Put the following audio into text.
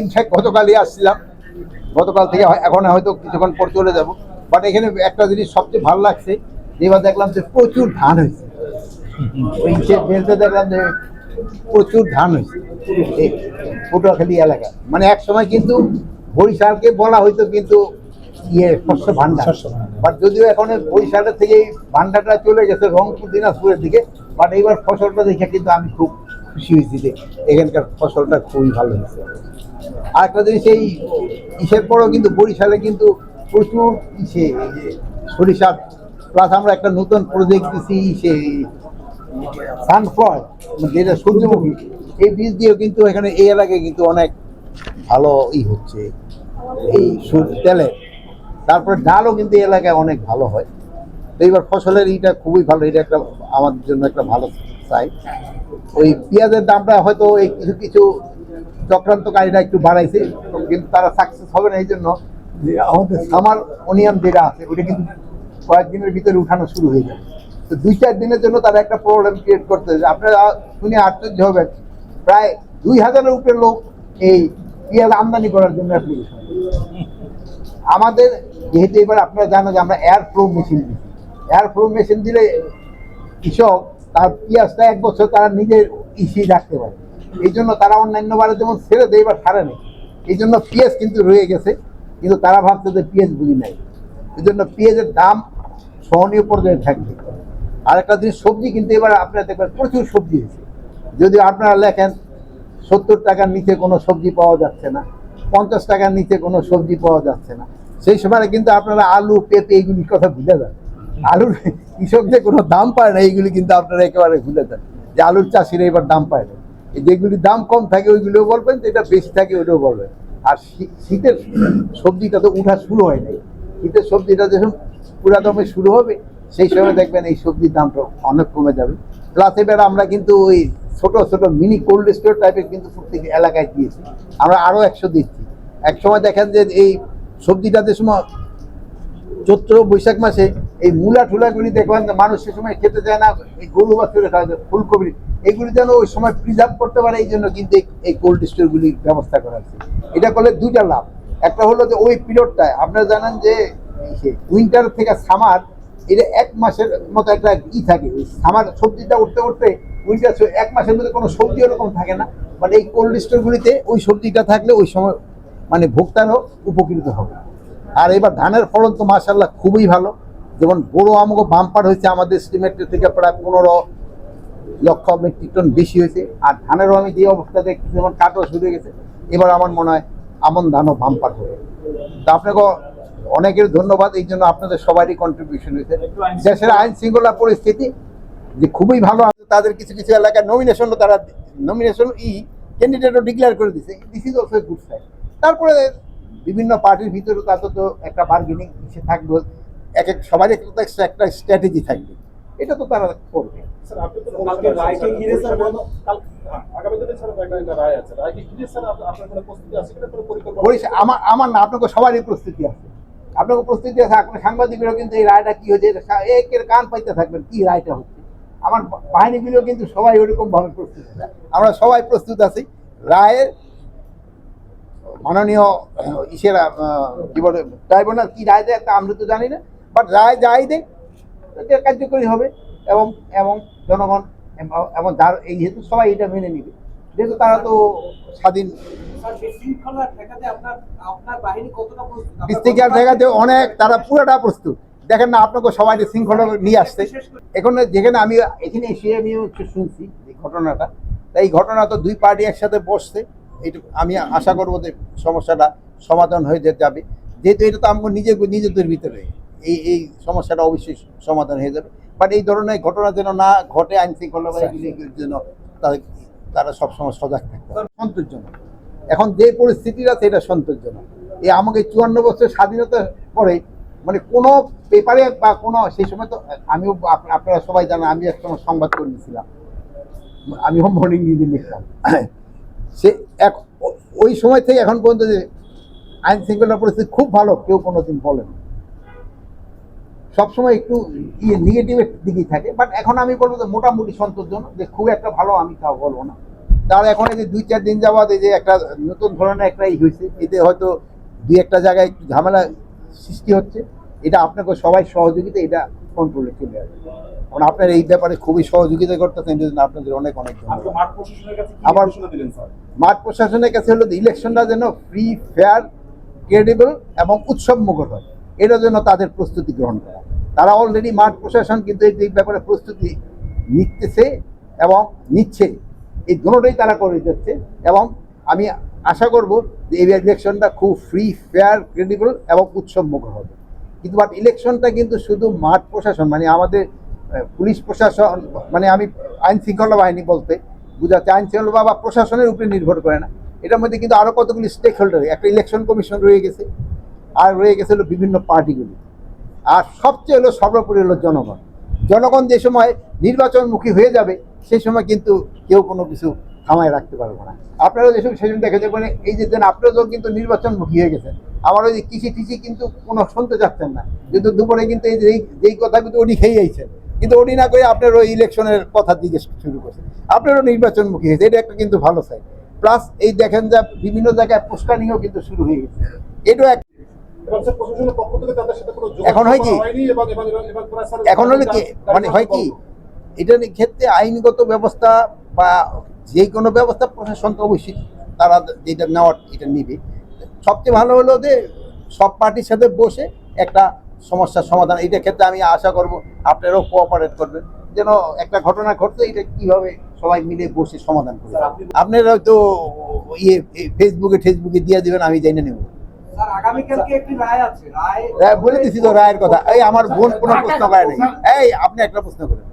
In fact গতকালই আসছিলাম। গতকাল থেকে এখন হয়তো কিছুক্ষণ পর চলে যাব। বাট এখানে একটা জিনিস সবচেয়ে ভালো লাগছে এবার দেখলাম যে প্রচুর ধান হয়েছে। ওই বেলতে দেখলাম যে প্রচুর ধান হয়েছে। এই পটুয়াখালী এলাকা। মানে এক সময় কিন্তু বরিশালকে বলা হয়তো কিন্তু ইয়ে শস্য ভান্ডার বাট যদিও এখন বরিশালের থেকে ভান্ডারটা চলে গেছে রংপুর দিনাজপুরের দিকে বাট এইবার ফসলটা দেখে কিন্তু আমি খুব খুশি হয়েছি যে এখানকার ফসলটা খুবই ভালো হয়েছে। আর একটা জিনিস, এই ইসের পরেও কিন্তু বরিশালে কিন্তু প্রচুর ইসে, এই যে সরিষা, প্লাস আমরা একটা নতুন প্রজেক্ট দিচ্ছি ইসে সানফ্লাওয়ার, যেটা সূর্যমুখী, এই বীজ দিয়েও কিন্তু এখানে এই এলাকায় কিন্তু অনেক ভালো ই হচ্ছে, এই তেলে। তারপরে ডালও কিন্তু এই এলাকায় অনেক ভালো হয়। এইবার ফসলের এইটা খুবই ভালো, এটা একটা আমাদের জন্য একটা ভালো সাইড ওই পেঁয়াজের দামটা হয়তো এই কিছু কিছু চক্রান্তকারীরা একটু বাড়াইছে, কিন্তু তারা সাকসেস হবে না এই জন্য যে আমাদের সামার অনিয়ম যেটা আছে ওটা কিন্তু কয়েকদিনের ভিতরে উঠানো শুরু হয়ে যাবে। তো দুই চার দিনের জন্য তারা একটা প্রবলেম ক্রিয়েট করতে আপনারা শুনে আশ্চর্য হবেন, প্রায় দুই হাজারের উপরে লোক এই পেঁয়াজ আমদানি করার জন্য অ্যাপ্লিকেশন আমাদের যেহেতু এবার আপনারা জানো যে আমরা এয়ার ফ্লো মেশিন দিই এয়ার ফ্লো মেশিন দিলে কৃষক তার পেঁয়াজটা এক বছর তারা নিজের ইসি রাখতে পারে। এই জন্য তারা অন্যান্য বারে যেমন ছেড়ে দেয়, এবার ছাড়ে নেই। এই জন্য পেঁয়াজ কিন্তু রয়ে গেছে, কিন্তু তারা ভাবছে যে পেঁয়াজ বুঝি নাই। এই জন্য পেঁয়াজের দাম সহনীয় পর্যায়ে থাকবে। আর একটা জিনিস, সবজি কিন্তু এবার আপনারা দেখবেন, প্রচুর সবজি হয়েছে। যদি আপনারা লেখেন, সত্তর টাকার নিচে কোনো সবজি পাওয়া যাচ্ছে না, পঞ্চাশ টাকার নিচে কোনো সবজি পাওয়া যাচ্ছে না। সেই সময় কিন্তু আপনারা আলু, পেঁপে, এইগুলির কথা ভুলে যান। আলুর কৃষকদের কোনো দাম পায় না, এইগুলি কিন্তু আপনারা একেবারে ভুলে যান। যে আলুর চাষিরা এবার দাম পায় না। এই যেগুলির দাম কম থাকে, ওইগুলোও বলবেন, যেটা বেশি থাকে, ওইটাও বলবেন। আর শীতের সবজিটা তো উঠা শুরু হয় নাই। শীতের সবজিটা যখন পুরা দমে শুরু হবে, সেই সময় দেখবেন এই সবজির দামটা অনেক কমে যাবে। প্লাস এবার আমরা কিন্তু ওই ছোট ছোট মিনি কোল্ড স্টোর টাইপের কিন্তু প্রত্যেক এলাকায় দিয়েছি। আমরা আরও একশো দিচ্ছি। এক সময় দেখেন যে এই সবজিটা যে সময় চৈত্র, বৈশাখ মাসে এই মূলা ঠুলাগুলি দেখবেন মানুষ সে সময় খেতে চায় না, এই গরু বাছুরে খাওয়া যায়, ফুলকপি। এগুলি যেন ওই সময় প্রিজার্ভ করতে পারে, এই জন্য কিন্তু এই- কোল্ড স্টোরগুলির ব্যবস্থা করা হয়েছে। এটা করলে দুইটা লাভ। একটা হলো যে ওই পিরিয়ডটায় আপনারা জানেন যে উইন্টার থেকে সামার এটা এক মাসের মতো একটা ই থাকে। সামার সবজিটা উঠতে উঠতে উইন্টার এক মাসের মধ্যে কোনো সবজি ওরকম থাকে না। মানে এই কোল্ড স্টোরগুলিতে ওই সবজিটা থাকলে ওই সময় মানে ভোক্তারও উপকৃত হবে। আর এবার ধানের ফলন তো মাসাল্লাহ খুবই ভালো। যেমন বড় আমগো বাম্পার হয়েছে আমাদের এস্টিমেটের থেকে প্রায় পনেরো লক্ষ মেট্রিক টন বেশি হয়েছে। আর ধানেরও আমি যে অবস্থা দেখছি, যেমন কাটও শুরু গেছে, এবার আমার মনে হয় আমন ধানও বাম্পার হবে। তা আপনাকে অনেকের ধন্যবাদ, এই জন্য আপনাদের সবারই কন্ট্রিবিউশন হয়েছে দেশের আইন শৃঙ্খলা পরিস্থিতি যে খুবই ভালো আছে তাদের কিছু কিছু এলাকায় নমিনেশনও তারা নমিনেশন ই ক্যান্ডিডেটও ডিক্লেয়ার করে দিছে this is also good side তারপরে বিভিন্ন পার্টির ভিতরে তাদের তো একটা বার্গেনিং সে থাকবে এক এক সবারই একটা স্ট্র্যাটেজি থাকবে। এটা তো তারা করবে। হ্যাঁ, আমার আমার না আপনাকে সবারই প্রস্তুতি আছে। আপনাকে প্রস্তুতি আছে? আপনার সাংবাদিকরাও কিন্তু এই রায়টা কি হয়েছে একের কান পাইতে থাকবেন কি রায়টা হচ্ছে? আমার বা- বাহিনীগুলো কিন্তু সবাই ওরকম ভাবে প্রস্তুত আছে। আমরা সবাই প্রস্তুত আছি। রায়ের মাননীয় ইসেরা বলে ট্রাইব্যুনাল কি রায় দেয় তা আমরা তো জানি না বাট রায় যাই দেয় কার্যকরী হবে এবং এবং জনগণ এবং- যার এই যেহেতু সবাই এটা মেনে নিবে যেহেতু তারা তো স্বাধীন। বিশৃঙ্খলা ঠেকাতে অনেক তারা পুরোটা প্রস্তুত। দেখেন না আপনাকে সবাই শৃঙ্খলা নিয়ে আসছে এখন যেখানে আমি এখানে এসে আমি শুনছি এই ঘটনাটা তাই এই ঘটনা তো দুই পার্টি একসাথে বসছে এইটুকু আমি আশা করব যে সমস্যাটা সমাধান হয়ে যেতে যাবে। যেহেতু এটা তো আমাকে নিজে নিজেদের ভিতরে। এই এই সমস্যাটা অবশ্যই সমাধান হয়ে যাবে। বাট এই ধরনের ঘটনা যেন না ঘটে আইন শৃঙ্খলা তাদের তারা সবসময় সজাগ থাকতে হবে সন্তোষজনক। এখন যে পরিস্থিতিটা আছে এটা সন্তোষজনক। এই আমাকে চুয়ান্ন বছর স্বাধীনতার পরে মানে কোনো পেপারে বা কোনো সেই সময় তো আমিও আপনারা সবাই জানেন আমি এক সময় সংবাদ কর্মী ছিলাম। আমিও মর্নিং নিউজে লিখতাম। সে এক ওই সময় থেকে এখন পর্যন্ত যে আইন শৃঙ্খলা পরিস্থিতি খুব ভালো, কেউ কোনোদিন বলেন। সবসময় একটু ইয়ে নেগেটিভের দিকেই থাকে বাট এখন আমি বলব যে মোটামুটি সন্তোষজনক যে খুব একটা ভালো আমি তাও বলব না। তার এখন এই যে দুই চার দিন যাবাদ এই যে একটা নতুন ধরনের একটা ই হয়েছে, এতে হয়তো দুই একটা জায়গায় একটু ঝামেলা সৃষ্টি হচ্ছে। এটা আপনাকে সবাই সহযোগিতা, এটা কন্ট্রোলে চলে আসবে কারণ আপনার এই ব্যাপারে খুবই সহযোগিতা করতেছেন জন্য আপনাদের অনেক অনেক আপনি মাঠ প্রশাসনের কাছে হলো ইলেকশনটা যেন ফ্রি ফেয়ার ক্রেডিবল এবং উৎসব মুখর হয়। এটার জন্য তাদের প্রস্তুতি গ্রহণ করা। তারা অলরেডি মাঠ প্রশাসন কিন্তু এই ব্যাপারে প্রস্তুতি নিতেছে এবং নিচ্ছে। এই দুটোটাই তারা করে যাচ্ছে এবং আমি আশা করব যে এই ইলেকশনটা খুব ফ্রি ফেয়ার ক্রেডিবল এবং উৎসব মুখর হবে। কিন্তু বাট ইলেকশনটা কিন্তু শুধু মাঠ প্রশাসন মানে আমাদের পুলিশ প্রশাসন মানে আমি আইন শৃঙ্খলা বাহিনী বলতে বুঝাচ্ছে, আইন শৃঙ্খলা বা প্রশাসনের উপরে নির্ভর করে না। এটার মধ্যে কিন্তু আরও কতগুলি স্টেক হোল্ডার একটা ইলেকশন কমিশন রয়ে গেছে, আর রয়ে গেছে হলো বিভিন্ন পার্টিগুলি আর সবচেয়ে হলো সর্বোপরি হলো জনগণ। জনগণ যে সময় নির্বাচনমুখী হয়ে যাবে সেই সময় কিন্তু কেউ কোনো কিছু থামায় রাখতে পারবে না। আপনারা যেসব সেদিন দেখে যাবেন এই যে দেন আপনারাও কিন্তু নির্বাচনমুখী হয়ে গেছেন। আমার ওই যে কৃষি টিসি কিন্তু কোনো শুনতে চাচ্ছেন না। কিন্তু দুপুরে কিন্তু এই যে এই- যেই কথা কিন্তু উনি খেয়ে আইছেন। কিন্তু উনি না করে আপনার ওই ইলেকশনের কথা জিজ্ঞেস শুরু করছেন। আপনারও নির্বাচনমুখী হয়েছে এটা একটা কিন্তু ভালো সাইড প্লাস এই দেখেন যা বিভিন্ন জায়গায় পোস্টারিংও কিন্তু শুরু হয়ে গেছে। এটাও এক এখন হয় কি? এখন হলে কি? মানে হয় কি? এটার ক্ষেত্রে আইনগত ব্যবস্থা বা যে কোনো ব্যবস্থা প্রশাসন তো অবশ্যই তারা যেটা নেওয়ার এটা নিবে। সবচেয়ে ভালো হলো যে সব পার্টির সাথে বসে একটা সমস্যার সমাধান এটার ক্ষেত্রে আমি আশা করব আপনারাও কোঅপারেট করবেন। যেন একটা ঘটনা ঘটছে এটা কীভাবে সবাই মিলে বসে সমাধান করবে আপনারা হয়তো ইয়ে ফেসবুকে ফেসবুকে দিয়ে দেবেন আমি জেনে নেব। বলে দিছি তো রায়ের কথা। এই আমার বোন কোনো প্রশ্ন করে নাই। এই আপনি একটা প্রশ্ন করেন।